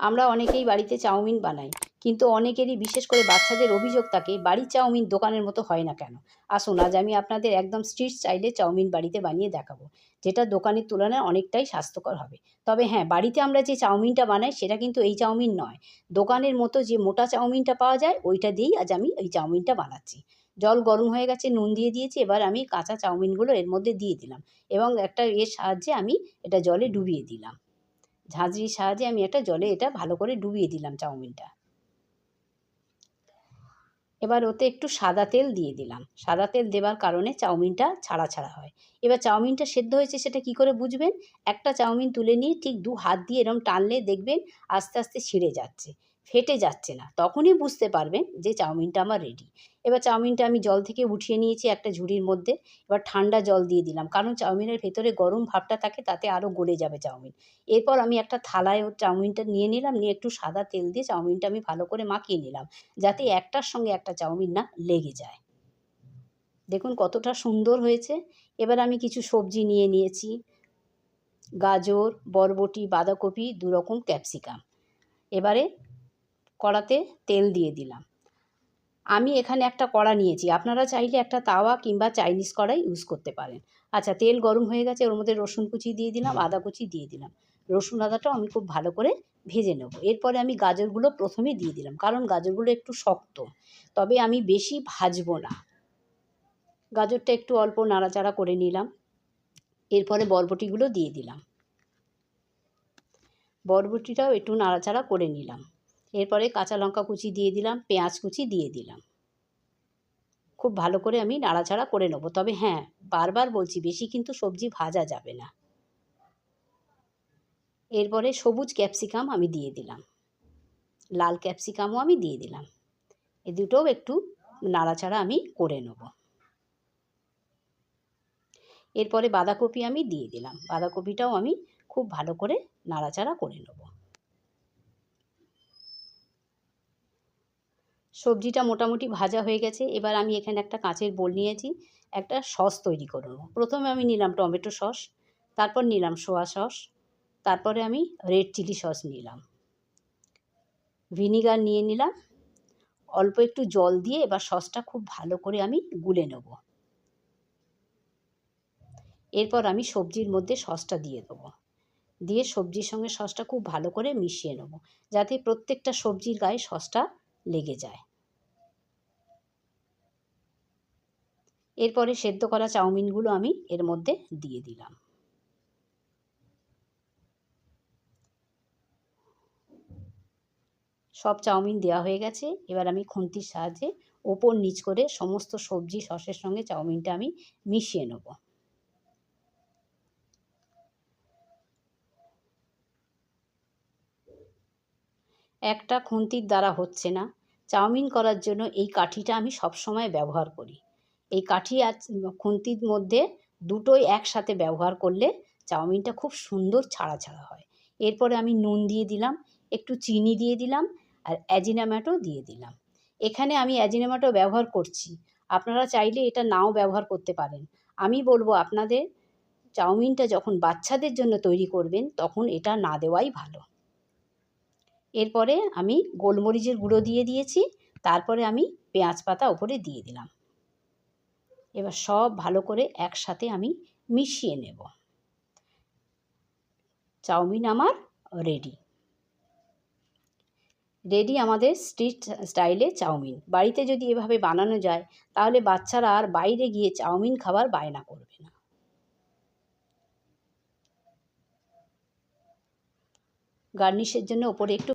আমরা অনেকেই বাড়িতে চাউমিন বানাই, কিন্তু অনেকেরই বিশেষ করে বাচ্চাদের অভিযোগ থাকে বাড়ির চাউমিন দোকানের মতো হয় না কেন? আসুন, আজ আমি আপনাদের একদম স্ট্রিট স্টাইলে চাউমিন বাড়িতে বানিয়ে দেখাবো, যেটা দোকানের তুলনায় অনেকটাই স্বাস্থ্যকর হবে। তবে হ্যাঁ বাড়িতে আমরা যে চাউমিনটা বানাই, সেটা কিন্তু এই চাউমিন নয়। দোকানের মতো যে মোটা চাউমিনটা পাওয়া যায়, ওইটা দিয়েই আজ আমি এই চাউমিনটা বানাচ্ছি। জল গরম হয়ে গেছে, নুন দিয়ে দিয়েছি, এবার আমি কাঁচা চাউমিনগুলো এর মধ্যে দিয়ে দিলাম এবং একটা এর সাহায্যে আমি এটা জলে ডুবিয়ে দিলাম। ঝাঁঝরির সাহায্যে আমি একটা জলে এটা ভালো করে ডুবিয়ে দিলাম চাউমিনটা। এবার ওতে একটু সাদা তেল দিয়ে দিলাম। সাদা তেল দেবার কারণে চাউমিনটা ছাড়া ছাড়া হয়। এবার চাউমিনটা সেদ্ধ হয়েছে সেটা কি করে বুঝবেন? একটা চাউমিন তুলে নিয়ে ঠিক দু হাত দিয়ে এরম টানলে দেখবেন আস্তে আস্তে ছিঁড়ে যাচ্ছে। ফেটে যাচ্ছে না। তখনই বুঝতে পারবেন যে চাউমিনটা আমার রেডি এবার চাউমিনটা আমি জল থেকে উঠিয়ে নিয়েছি একটা ঝুড়ির মধ্যে। এবার ঠান্ডা জল দিয়ে দিলাম। কারণ চাউমিনের ভেতরে গরম ভাবটা থাকে, তাতে আরও গলে যাবে চাউমিন। এরপর আমি একটা থালায় ও চাউমিনটা নিয়ে নিলাম, নিয়ে একটু সাদা তেল দিয়ে চাউমিনটা আমি ভালো করে মাখিয়ে নিলাম। যাতে একটার সঙ্গে একটা চাউমিন না লেগে যায়। দেখুন কতটা সুন্দর হয়েছে। এবার আমি কিছু সবজি নিয়ে নিয়েছি। গাজর, বরবটি, বাঁধাকপি দু রকম ক্যাপসিকাম। এবারে কড়াতে তেল দিয়ে দিলাম। আমি এখানে একটা কড়া নিয়েছি। আপনারা চাইলে একটা তাওয়া কিংবা চাইনিজ কড়াই ইউজ করতে পারেন। আচ্ছা তেল গরম হয়ে গেছে ওর মধ্যে রসুন কুচি দিয়ে দিলাম আদা কুচি দিয়ে দিলাম। রসুন আদাটাও আমি খুব ভালো করে ভেজে নেব। এরপরে আমি গাজরগুলো প্রথমে দিয়ে দিলাম কারণ গাজরগুলো একটু শক্ত। তবে আমি বেশি ভাজবো না। গাজরটা একটু অল্প নাড়াচাড়া করে নিলাম। এরপরে বরবটিগুলো দিয়ে দিলাম। বরবটিটাও একটু নাড়াচাড়া করে নিলাম। এরপরে কাঁচা লঙ্কা কুচি দিয়ে দিলাম, পেঁয়াজ কুচি দিয়ে দিলাম। খুব ভালো করে আমি নাড়াচাড়া করে নেব। তবে হ্যাঁ বারবার বলছি, বেশি কিন্তু সবজি ভাজা যাবে না। এরপরে সবুজ ক্যাপসিকাম আমি দিয়ে দিলাম। লাল ক্যাপসিকামও আমি দিয়ে দিলাম। এ দুটোও একটু নাড়াচাড়া আমি করে নেব। এরপরে বাঁধাকপি আমি দিয়ে দিলাম। বাঁধাকপিটাও আমি খুব ভালো করে নাড়াচাড়া করে নেব। সবজিটা মোটামুটি ভাজা হয়ে গেছে। এবার আমি এখানে একটা কাঁচের বোল নিয়েছি। একটা সস তৈরি করে নেব। প্রথমে আমি নিলাম টমেটো সস, তারপর নিলাম সোয়া সস, তারপরে আমি রেড চিলি সস নিলাম। ভিনিগার নিয়ে নিলাম। অল্প একটু জল দিয়ে এবার সসটা খুব ভালো করে আমি গুলে নেব। এরপর আমি সবজির মধ্যে সসটা দিয়ে দেবো। দিয়ে সবজির সঙ্গে সসটা খুব ভালো করে মিশিয়ে নেব, যাতে প্রত্যেকটা সবজির গায়ে সসটা লেগে যায়। এরপরে সেদ্ধ করা চাউমিনগুলো আমি এর মধ্যে দিয়ে দিলাম। সব চাউমিন দেওয়া হয়ে গেছে। এবার আমি খুন্তির সাহায্যে ওপর নিচ করে সমস্ত সবজি, সসের সঙ্গে চাউমিনটা আমি মিশিয়ে নেব। একটা খুন্তির দ্বারা হচ্ছে না। চাউমিন করার জন্য এই কাঠিটা আমি সবসময় ব্যবহার করি। এই কাঠি আর খুন্তির মধ্যে দুটোই একসাথে ব্যবহার করলে চাউমিনটা খুব সুন্দর ছাড়া ছাড়া হয়। এরপরে আমি নুন দিয়ে দিলাম, একটু চিনি দিয়ে দিলাম আর অ্যাজিনাম্যাটো দিয়ে দিলাম। এখানে আমি অ্যাজিনাম্যাটো ব্যবহার করছি। আপনারা চাইলে এটা নাও ব্যবহার করতে পারেন। আমি বলব আপনাদের, চাউমিনটা যখন বাচ্চাদের জন্য তৈরি করবেন, তখন এটা না দেওয়াই ভালো। এরপরে আমি গোলমরিচের গুঁড়ো দিয়ে দিয়েছি, তারপরে আমি পেঁয়াজ পাতা ওপরে দিয়ে দিলাম। এবার সব ভালো করে একসাথে আমি মিশিয়ে নেব। চাউমিন আমার রেডি রেডি আমাদের স্ট্রিট স্টাইলে চাউমিন। বাড়িতে যদি এভাবে বানানো যায়, তাহলে বাচ্চারা আর বাইরে গিয়ে চাউমিন খাবার বায়না করবে না। গার্নিশের জন্য ওপরে একটু